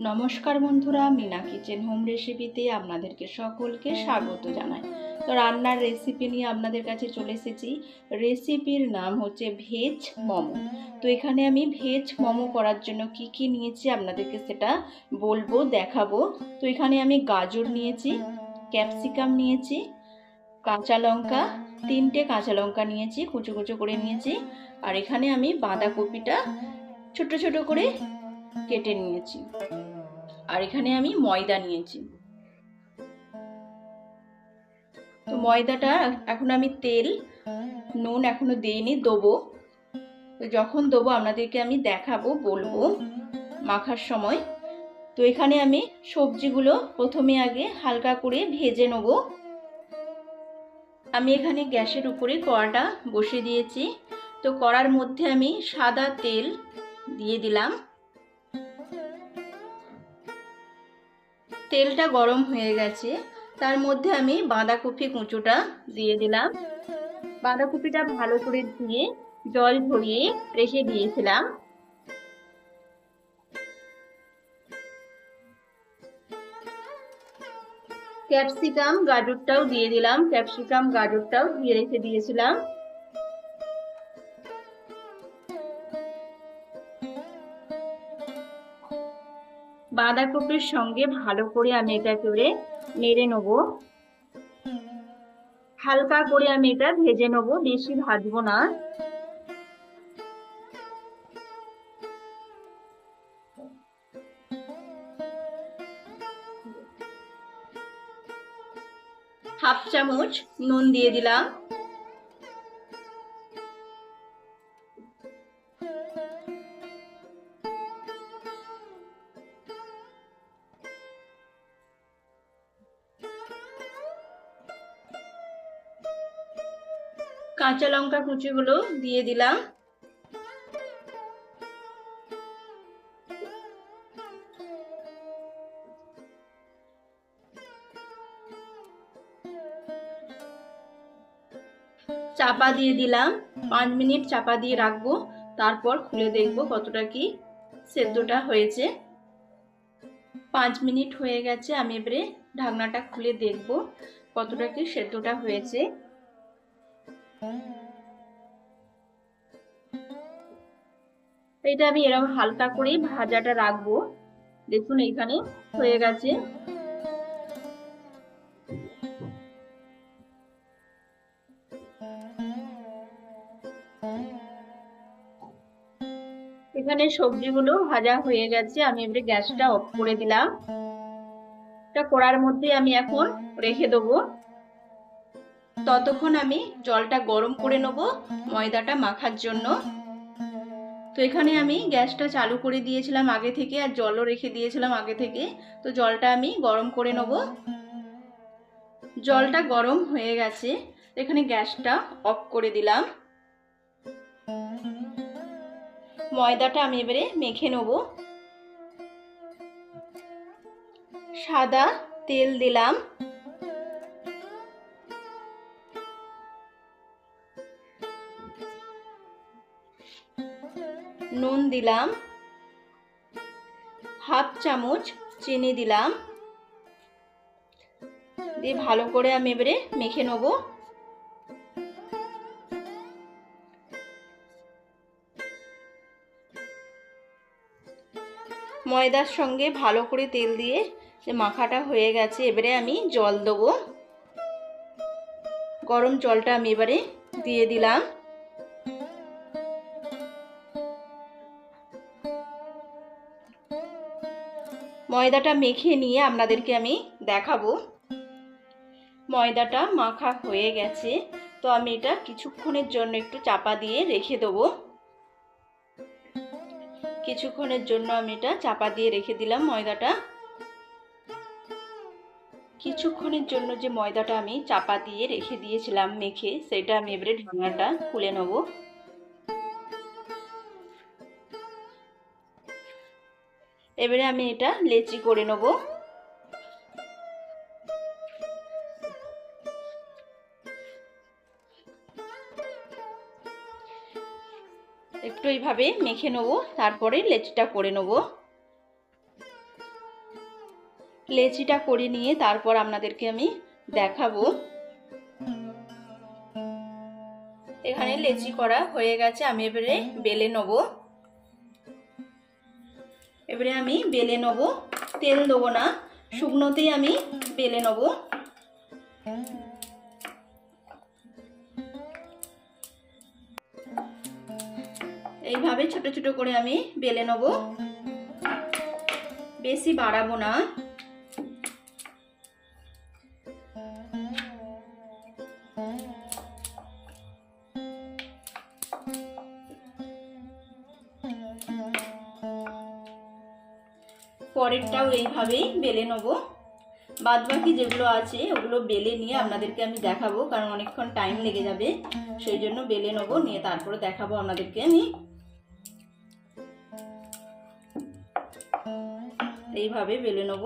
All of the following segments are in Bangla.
নমস্কার বন্ধুরা, মিনা কিচেন হোম রেসিপিতে আপনাদেরকে সকলকে স্বাগত জানাই। তো রান্নার রেসিপি নিয়ে আপনাদের কাছে চলে এসেছি। রেসিপির নাম হচ্ছে ভেজ মোমো। তো এখানে আমি ভেজ মোমো করার জন্য কি কি নিয়েছি আপনাদেরকে সেটা বলব, দেখাবো। তো এখানে আমি গাজর নিয়েছি ক্যাপসিকাম নিয়েছি, কাঁচা লঙ্কা, তিনটে কাঁচা লঙ্কা নিয়েছি, কুচো কুচো করে নিয়েছি। আর এখানে আমি বাঁধাকপিটা ছোট ছোট করে কেটে নিয়েছি। আর এখানে আমি ময়দা নিয়েছি। তো ময়দাটা এখন আমি তেল, নুন এখনও দিইনি, দেবো। তো যখন দেবো আপনাদেরকে আমি দেখাবো, বলব মাখার সময়। তো এখানে আমি সবজিগুলো প্রথমে আগে হালকা করে ভেজে নেব। আমি এখানে গ্যাসের উপরে কড়াটা বসিয়ে দিয়েছি। তো কড়ার মধ্যে আমি সাদা তেল দিয়ে দিলাম। তেলটা গরম হয়ে গেছে, তার মধ্যে আমি বাঁধাকপি কুঁচোটা দিয়ে দিলাম। বাঁধাকপিটা ভালো করে ধুয়ে জল ঝরিয়ে রেখে দিয়েছিলাম। ক্যাপসিকাম, গাজরটাও দিয়ে দিলাম। ক্যাপসিকাম, গাজরটাও দিয়ে রেখে দিয়েছিলাম। বাঁধাকপির সঙ্গে ভালো করে আমি এটা করে নেড়ে নেব। হালকা করে আমি এটা ভেজে নেব, বেশি ভাজবো না। হাফ চামচ নুন দিয়ে দিলাম। কাঁচা লঙ্কা কুচিগুলো দিয়ে দিলাম। চাপা দিয়ে দিলাম। পাঁচ মিনিট চাপা দিয়ে রাখব। তারপর খুলে দেখব কতটা কি সেদ্ধটা হয়েছে। পাঁচ মিনিট হয়ে গেছে। আমি এবারে ঢাকনাটা খুলে দেখব কতটা কি সেদ্ধটা হয়েছে। এটা আমি এরকম হালকা করেই ভাজাটা রাখব। দেখুন, এইখানে হয়ে গেছে। এখানে সবজিগুলো ভাজা হয়ে গেছে। আমি এবারে গ্যাসটা অফ করে দিলাম। এটা করার মধ্যে আমি এখন রেখে দেবো। ততক্ষণ আমি জলটা গরম করে নেব ময়দাটা মাখার জন্য। তো এখানে আমি গ্যাসটা চালু করে দিয়েছিলাম আগে থেকে আর জলও রেখে দিয়েছিলাম আগে থেকে। তো জলটা আমি গরম করে নেব। জলটা গরম হয়ে গেছে। এখানে গ্যাসটা অফ করে দিলাম। ময়দাটা আমি এবারে মেখে নেব। সাদা তেল দিলাম। নুন দিলাম, হাফ চামচ চিনি দিলাম, দিয়ে ভালো করে আমি এবারে মেখে নেব। ময়দার সঙ্গে ভালো করে তেল দিয়ে যে মাখাটা হয়ে গেছে, এবারে আমি জল দেবো। গরম জলটা আমি এবারে দিয়ে দিলাম। ময়দাটা মেখে নিয়ে আপনাদেরকে আমি দেখাবো। ময়দাটা মাখা হয়ে গেছে, তো আমি এটা কিছুক্ষণের জন্য একটু চাপা দিয়ে রেখে দেবো। কিছুক্ষণের জন্য আমি এটা চাপা দিয়ে রেখে দিলাম ময়দাটা। কিছুক্ষণের জন্য যে ময়দাটা আমি চাপা দিয়ে রেখে দিয়েছিলাম মেখে, সেটা আমি এবারে ঢাকনাটা খুলে নেব। এবারে আমি এটা লেচি করে নেব। একটু এইভাবে মেখে নেব, তারপরে লেচিটা করে নেব। লেচিটা করে নিয়ে তারপর আপনাদেরকে আমি দেখাবো। এখানে লেচি করা হয়ে গেছে, আমি এবারে বেলে নেব। এবারে আমি বেলে নেব। তেল দেবো না, শুকনোতেই আমি বেলে নেব। এইভাবে ছোট ছোট করে আমি বেলে নেব। বেশি বাড়াবো না। পরেরটাও এইভাবেই বেলে নেব। বাদ বাকি যেগুলো আছে, ওগুলো বেলে নিয়ে আপনাদেরকে আমি দেখাবো, কারণ অনেকক্ষণ টাইম লেগে যাবে। সেই জন্য বেলে নেব, নিয়ে তারপরে দেখাবো আপনাদেরকে আমি। এইভাবে বেলে নেব।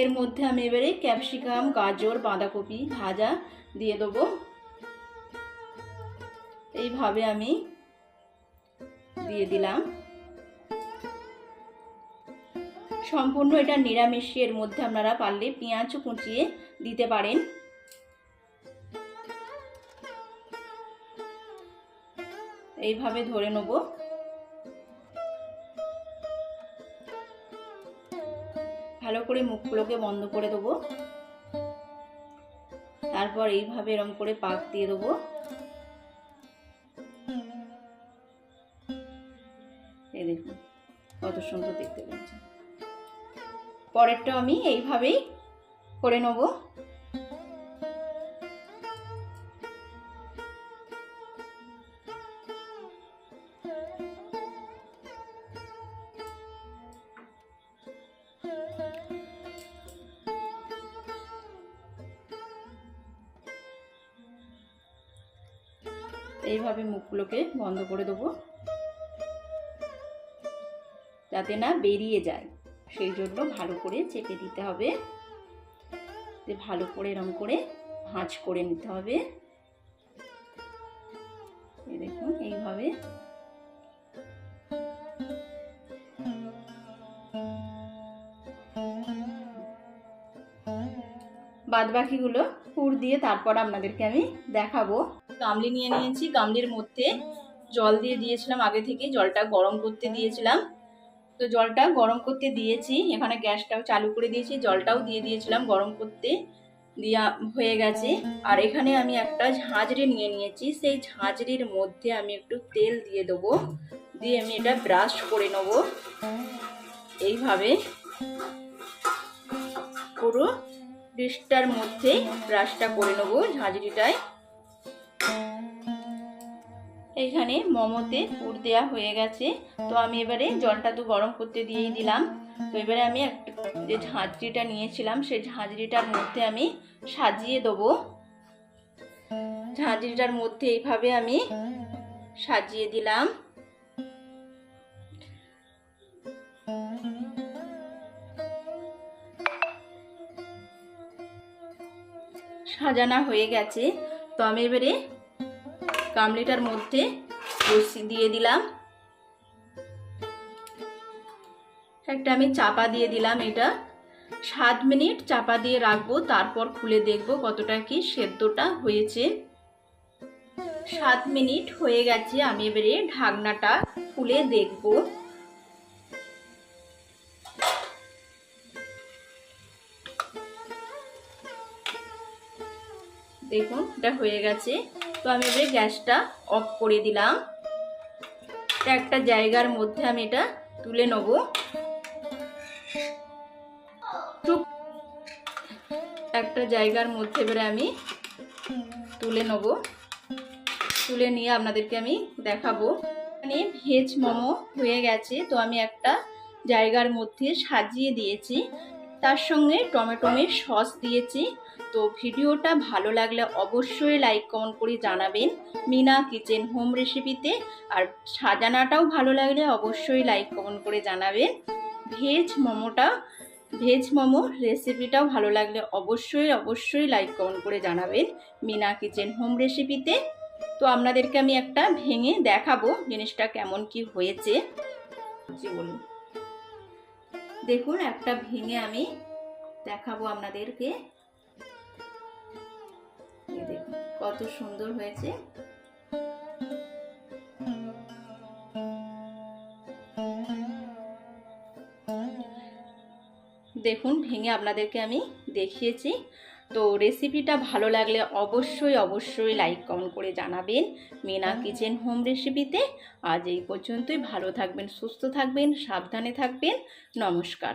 এর মধ্যে আমি এবারে ক্যাপসিকাম, গাজর, বাঁধাকপি, ভাজা দিয়ে দেবো। এইভাবে আমি দিয়ে দিলাম। সম্পূর্ণ এটা নিরামিষ, এর মধ্যে আপনারা পারলে পেঁয়াজও কুচিয়ে দিতে পারেন। এইভাবে ধরে নেব। ভালো করে মুখগুলোকে বন্ধ করে দেবো। তারপর এইভাবে এরম করে পাক দিয়ে দেবো। এই দেখুন, কত সুন্দর দেখতে পাচ্ছেন পরেরটা আমি এইভাবেই করে নেব। এইভাবে মুখগুলোকে বন্ধ করে দেবো। যাতে না বেরিয়ে যায়। সেই জন্য ভালো করে চেপে দিতে হবে। ভালো করে এরম করে ভাঁজ করে নিতে হবে। দেখুন, এইভাবে। বাদ বাকিগুলো পুর দিয়ে তারপর আপনাদেরকে আমি দেখাবো। গামলি নিয়ে নিয়েছি। গামলির মধ্যে জল দিয়ে দিয়েছিলাম আগে থেকে জলটা গরম করতে দিয়েছিলাম। তো জলটা গরম করতে দিয়েছি। এখানে গ্যাসটাও চালু করে দিয়েছি। জলটাও দিয়ে দিয়েছিলাম গরম করতে। দিয়া হয়ে গেছে। আর এখানে আমি একটা ঝাঁঝরি নিয়ে নিয়েছি। সেই ঝাঁঝরির মধ্যে আমি একটু তেল দিয়ে দেবো। দিয়ে আমি এটা ব্রাশ করে নেব। এইভাবে পুরো ডিশটার মধ্যে ব্রাশটা করে নেব ঝাঁঝরিটায়। এইখানে মোমোতে পুর দেওয়া হয়ে গেছে। তো আমি এবারে জলটা তো গরম করতে দিয়েই দিলাম। তো এবারে আমি যে ঝাঁঝরিটা নিয়েছিলাম, সেই ঝাঁঝরিটার মধ্যে আমি সাজিয়ে দেবো। ঝাঁঝরিটার মধ্যে এইভাবে আমি সাজিয়ে দিলাম। সাজানো হয়ে গেছে। তো আমি এবারে কামলিটার মধ্যে রসি দিয়ে দিলাম। একটা আমি চাপা দিয়ে দিলাম এটা। সাত মিনিট চাপা দিয়ে রাখব, তারপর খুলে দেখব কতটা কি সেদ্ধটা হয়েছে। সাত মিনিট হয়ে গেছে, আমি এবারে ঢাকনাটা খুলে দেখব। দেখুন, এটা হয়ে গেছে। তো আমি এবারে গ্যাসটা অফ করে দিলাম। একটা জায়গার মধ্যে আমি এটা তুলে নেব। একটা জায়গার মধ্যে এবারে আমি তুলে নেব। তুলে নিয়ে আপনাদেরকে আমি দেখাবো। মানে ভেজ মোমো হয়ে গেছে। তো আমি একটা জায়গার মধ্যে সাজিয়ে দিয়েছি। তার সঙ্গে টমেটোমের সস দিয়েছি। তো ভিডিওটা ভালো লাগলে অবশ্যই লাইক কমেন্ট করে জানাবেন মিনা কিচেন হোম রেসিপিতে আর সাজানাটাও ভালো লাগলে অবশ্যই লাইক কমেন্ট করে জানাবেন। ভেজ মোমোটা ভেজ মোমো রেসিপিটাও ভালো লাগলে অবশ্যই অবশ্যই লাইক কমেন্ট করে জানাবেন মিনা কিচেন হোম রেসিপিতে তো। আপনাদেরকে আমি একটা ভেঙে দেখাবো জিনিসটা কেমন কি হয়েছে। বলুন। দেখুন একটা ভেঙে আমি দেখাবো আপনাদেরকে। কত সুন্দর হয়েছে। দেখুন ভেঙে আপনাদেরকে আমি দেখিয়েছি। তো রেসিপিটা ভালো লাগলে অবশ্যই অবশ্যই লাইক কমেন্ট করে জানাবেন। মেনা কিচেন হোম রেসিপিতে আজ এই পর্যন্তই। ভালো থাকবেন সুস্থ থাকবেন সাবধানে থাকবেন। নমস্কার।